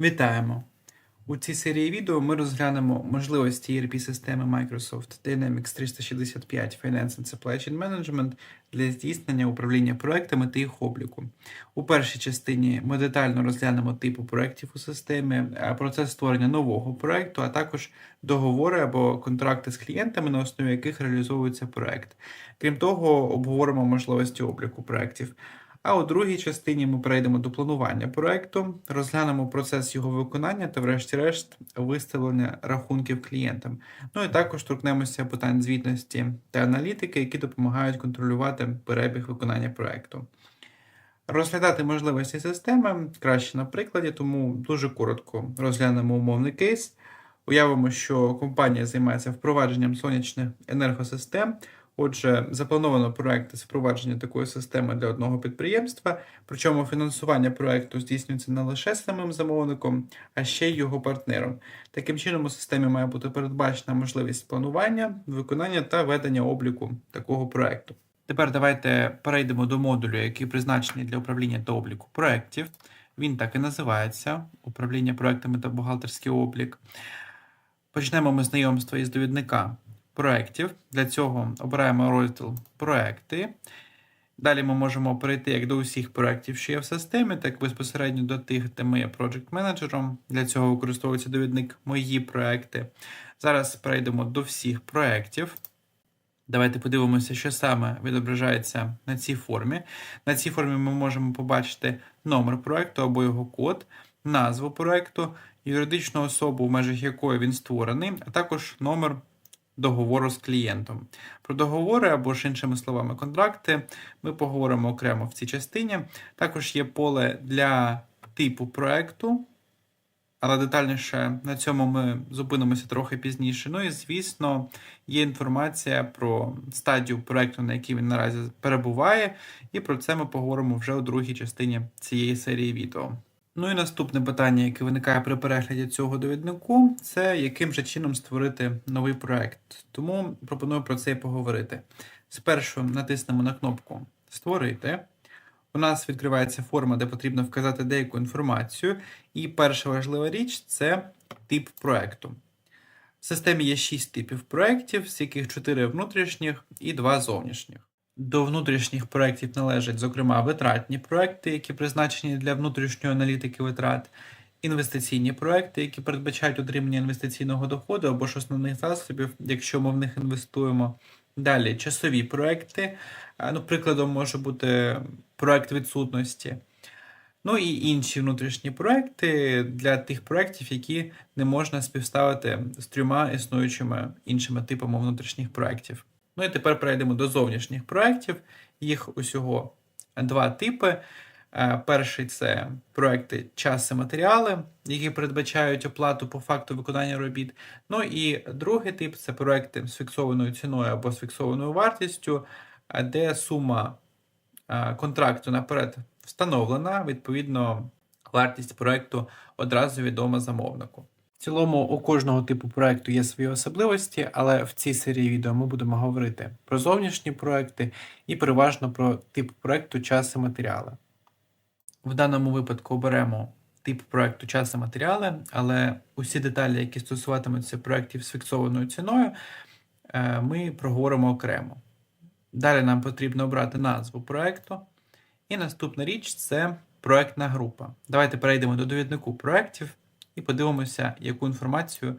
Вітаємо! У цій серії відео ми розглянемо можливості ERP-системи Microsoft Dynamics 365 Finance and Supply Chain Management для здійснення управління проектами та їх обліку. У першій частині ми детально розглянемо типу проєктів у системі, е, процес створення нового проекту, а також договори або контракти з клієнтами, на основі яких реалізовується проект. Крім того, обговоримо можливості обліку проєктів. А у другій частині ми перейдемо до планування проекту, розглянемо процес його виконання та, врешті-решт, виставлення рахунків клієнтам. Ну і також торкнемося питань звітності та аналітики, які допомагають контролювати перебіг виконання проекту. Розглядати можливості системи краще на прикладі, тому дуже коротко розглянемо умовний кейс. Уявимо, що компанія займається впровадженням сонячних енергосистем. Отже, заплановано проект з впровадження такої системи для одного підприємства, причому фінансування проекту здійснюється не лише самим замовником, а ще й його партнером. Таким чином, у системі має бути передбачена можливість планування, виконання та ведення обліку такого проекту. Тепер давайте перейдемо до модулю, який призначений для управління та обліку проєктів. Він так і називається управління проектами та бухгалтерський облік. Почнемо ми знайомство із довідника проєктів. Для цього обираємо розділ Проекти. Далі ми можемо перейти як до усіх проєктів, що є в системі, так безпосередньо до тих, де ми є project менеджером. Для цього використовується довідник Мої проекти. Зараз перейдемо до всіх проєктів. Давайте подивимося, що саме відображається на цій формі. На цій формі ми можемо побачити номер проекту або його код, назву проекту, юридичну особу, в межах якої він створений, а також номер договору з клієнтом. Про договори або ж іншими словами контракти ми поговоримо окремо в цій частині. Також є поле для типу проекту, але детальніше на цьому ми зупинимося трохи пізніше. Ну і, звісно, є інформація про стадію проекту, на якій він наразі перебуває, і про це ми поговоримо вже у другій частині цієї серії відео. Ну і наступне питання, яке виникає при перегляді цього довіднику, це яким же чином створити новий проект. Тому пропоную про це і поговорити. Спершу натиснемо на кнопку Створити. У нас відкривається форма, де потрібно вказати деяку інформацію. І перша важлива річ це тип проекту. В системі є 6 типів проєктів, з яких 4 внутрішніх і 2 зовнішніх. До внутрішніх проєктів належать, зокрема, витратні проекти, які призначені для внутрішньої аналітики витрат, інвестиційні проекти, які передбачають отримання інвестиційного доходу або ж основних засобів, якщо ми в них інвестуємо. Далі часові проекти. Ну, Прикладом може бути проект відсутності. Ну і інші внутрішні проекти для тих проєктів, які не можна співставити з трьома існуючими іншими типами внутрішніх проєктів. Ну і тепер перейдемо до зовнішніх проєктів. Їх усього два типи. Е, перший це проекти час і матеріали, які передбачають оплату по факту виконання робіт. Ну і другий тип це проекти з фіксованою ціною або з фіксованою вартістю, е, де сума е, контракту наперед встановлена, відповідно, вартість проекту одразу відома замовнику. В цілому у кожного типу проекту є свої особливості, але в цій серії відео ми будемо говорити про зовнішні проекти і переважно про тип проекту час і матеріали. В даному випадку оберемо тип проекту час і матеріали, але усі деталі, які стосуватимуться проєктів з фіксованою ціною, е, ми проговоримо окремо. Далі нам потрібно обрати назву проекту. І наступна річ це проектна група. Давайте перейдемо до довіднику проєктів і подивимося, яку інформацію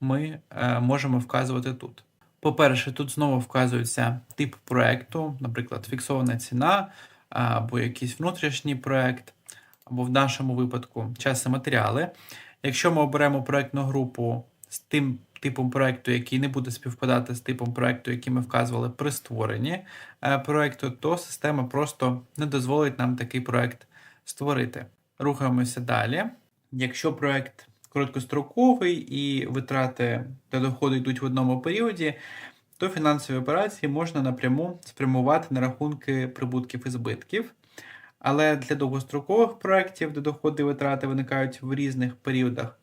ми е, можемо вказувати тут. По-перше, тут знову вказується тип проекту, наприклад, фіксована ціна, або якийсь внутрішній проект, або в нашому випадку час і матеріали. Якщо ми оберемо проектну групу з тим типом проекту, який не буде співпадати з типом проекту, який ми вказували при створенні е, проекту, то система просто не дозволить нам такий проект створити. Рухаємося далі. Якщо проект короткостроковий і витрати та доходи йдуть в одному періоді, то фінансові операції можна напряму спрямувати на рахунки прибутків і збитків. Але для довгострокових проєктів, де доходи і витрати виникають в різних періодах,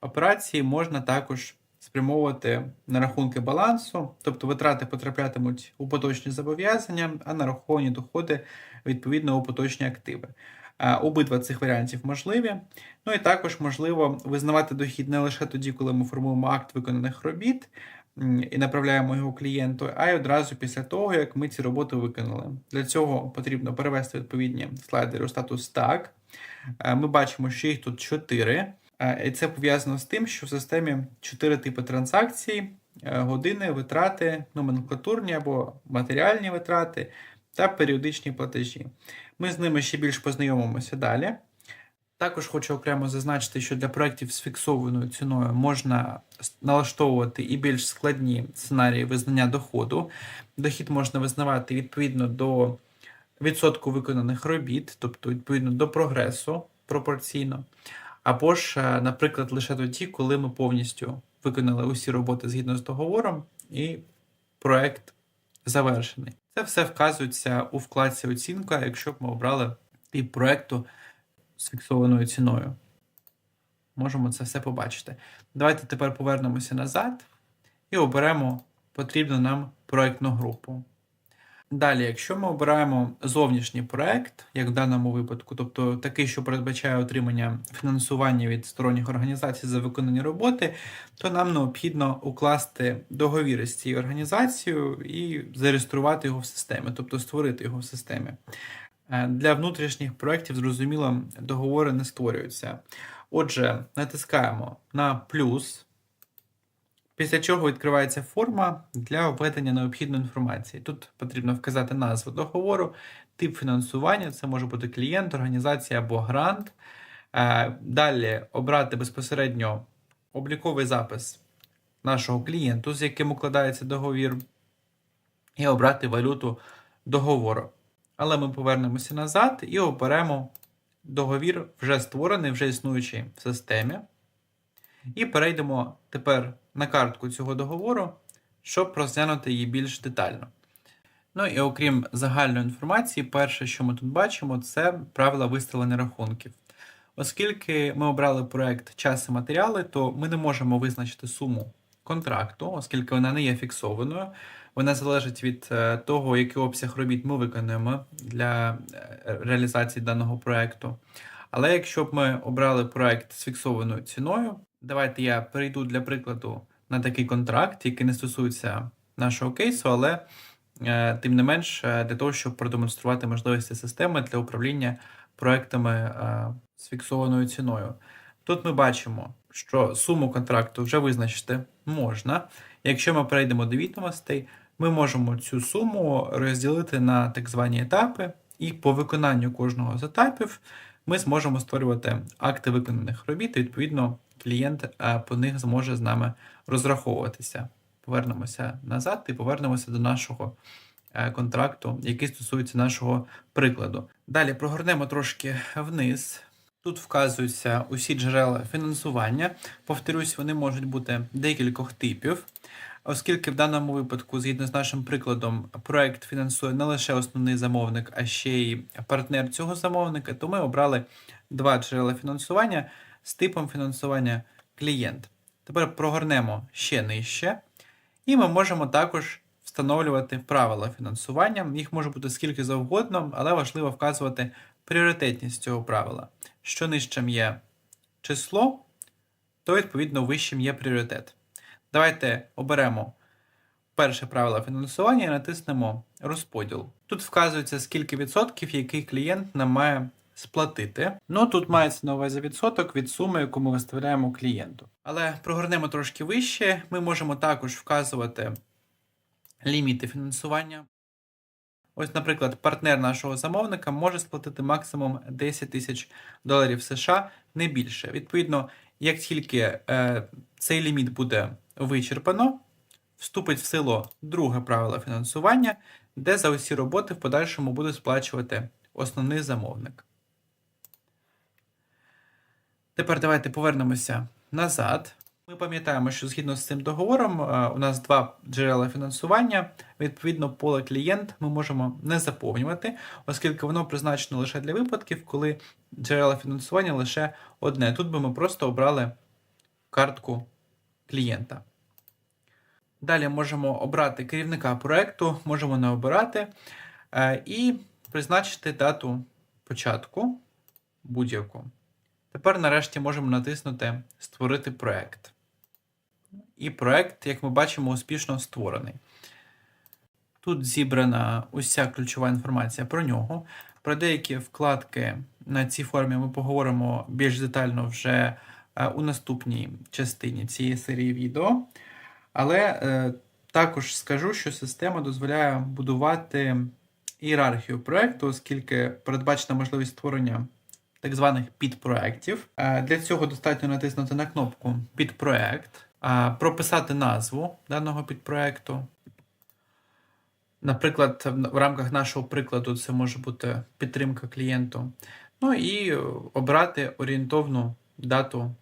операції можна також спрямовувати на рахунки балансу, тобто витрати потраплятимуть у поточні зобов'язання, а нараховані доходи відповідно у поточні активи. Обидва цих варіантів можливі. Ну і також можливо визнавати дохід не лише тоді, коли ми формуємо акт виконаних робіт і направляємо його клієнту, а й одразу після того, як ми ці роботи виконали. Для цього потрібно перевести відповідні слайдери у статус так. Ми бачимо, що їх тут 4. І це пов'язано з тим, що в системі 4 типи транзакцій: е, години, витрати, номенклатурні або матеріальні витрати та періодичні платежі. Ми з ними ще більш познайомимося далі. Також хочу окремо зазначити, що для проєктів з фіксованою ціною можна налаштовувати і більш складні сценарії визнання доходу. Дохід можна визнавати відповідно до відсотку виконаних робіт, тобто відповідно до прогресу пропорційно. Або ж, е, наприклад, лише тоді, коли ми повністю виконали усі роботи згідно з договором, і проект завершений. Це все вказується у вкладці оцінка, якщо б ми обрали тип проекту з фіксованою ціною. Можемо це все побачити. Давайте тепер повернемося назад і оберемо потрібну нам проектну групу. Далі, якщо ми обираємо зовнішній проект, як в даному випадку, тобто такий, що передбачає отримання фінансування від сторонніх організацій за виконані роботи, то нам необхідно укласти договір з цією організацією і зареєструвати його в системі, тобто створити його в системі. Е, Для внутрішніх проєктів, зрозуміло, договори не створюються. Отже, натискаємо на плюс, після чого відкривається форма для введення необхідної інформації. Тут потрібно вказати назву договору, тип фінансування, це може бути клієнт, організація або грант. Е, Далі обрати безпосередньо обліковий запис нашого клієнту, з яким укладається договір, і обрати валюту договору. Але ми повернемося назад і оберемо договір, вже створений, вже існуючий в системі. І перейдемо тепер на картку цього договору, щоб розглянути її більш детально. Ну і окрім загальної інформації, перше, що ми тут бачимо, це правила виставлення рахунків. Оскільки ми обрали проект час і матеріали, то ми не можемо визначити суму контракту, оскільки вона не є фіксованою. Вона залежить від е, того, який обсяг робіт ми виконуємо для е, реалізації даного проекту. Але якщо б ми обрали проект з фіксованою ціною, давайте я перейду для прикладу на такий контракт, який не стосується нашого кейсу, але е, тим не менш е, для того, щоб продемонструвати можливості системи для управління проектами е, з фіксованою ціною. Тут ми бачимо, що суму контракту вже визначити можна. Якщо ми перейдемо до відомостей, ми можемо цю суму розділити на так звані етапи, і по виконанню кожного з етапів ми зможемо створювати акти виконаних робіт, відповідно клієнт по них зможе з нами розраховуватися. Повернемося назад і повернемося до нашого е, контракту, який стосується нашого прикладу. Далі прогорнемо трошки вниз. Тут вказуються усі джерела фінансування. Повторюсь, вони можуть бути декількох типів. Оскільки в даному випадку, згідно з нашим прикладом, проект фінансує не лише основний замовник, а ще й партнер цього замовника, то ми обрали два джерела фінансування з типом фінансування клієнт. Тепер прогорнемо ще нижче, і ми можемо також встановлювати правила фінансування. Їх може бути скільки завгодно, але важливо вказувати пріоритетність цього правила. Що нижчим є число, то відповідно вищим є пріоритет. Давайте оберемо перше правило фінансування і натиснемо розподіл. Тут вказується, скільки відсотків який клієнт нам має сплатити. Ну тут мається на увазі відсоток від суми, яку ми виставляємо клієнту. Але прогорнемо трошки вище. Ми можемо також вказувати ліміти фінансування. Ось, наприклад, партнер нашого замовника може сплатити максимум 10 тисяч доларів США, не більше. Відповідно, як тільки е, цей ліміт буде вичерпано, вступить в силу друге правило фінансування, де за усі роботи в подальшому буде сплачувати основний замовник. Тепер давайте повернемося назад. Ми пам'ятаємо, що згідно з цим договором е, у нас два джерела фінансування. Відповідно, поле клієнт ми можемо не заповнювати, оскільки воно призначено лише для випадків, коли джерела фінансування лише одне. Тут би ми просто обрали картку клієнта. Далі можемо обрати керівника проекту, можемо не обирати е, і призначити дату початку. будь-яку. Тепер нарешті можемо натиснути Створити проект. І проект, як ми бачимо, успішно створений. Тут зібрана уся ключова інформація про нього. Про деякі вкладки на цій формі ми поговоримо більш детально вже е, у наступній частині цієї серії відео. Але е, також скажу, що система дозволяє будувати ієрархію проекту, оскільки передбачена можливість створення так званих підпроєктів. Е, Для цього достатньо натиснути на кнопку Підпроект, е, прописати назву даного підпроекту. Наприклад, в рамках нашого прикладу це може бути підтримка клієнту. Ну і обрати орієнтовну дату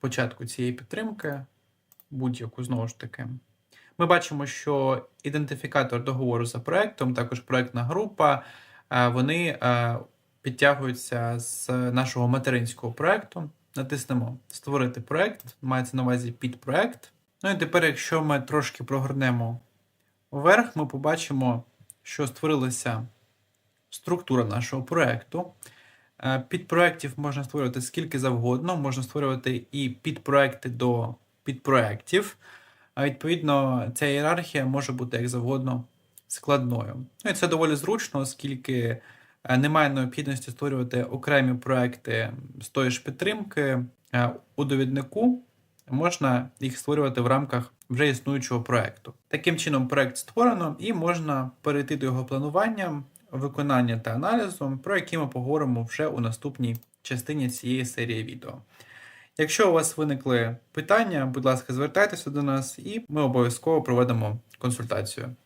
початку цієї підтримки, будь-яку знову ж таки. Ми бачимо, що ідентифікатор договору за проектом, також проектна група, е, вони підтягуються з нашого материнського проекту. Натиснемо Створити проект, мається на увазі підпроект. Ну і тепер, якщо ми трошки прогорнемо вверх, ми побачимо, що створилася структура нашого проекту. Е, Підпроєктів можна створювати скільки завгодно, можна створювати і підпроекти до підпроєктів. А відповідно, ця ієрархія може бути як завгодно складною. Ну і це доволі зручно, оскільки немає необхідності створювати окремі проекти з тої ж підтримки. Е, У довіднику можна їх створювати в рамках вже існуючого проекту. Таким чином, проект створено і можна перейти до його планування, виконання та аналізу, про які ми поговоримо вже у наступній частині цієї серії відео. Якщо у вас виникли питання, будь ласка, звертайтеся до нас, і ми обов'язково проведемо консультацію.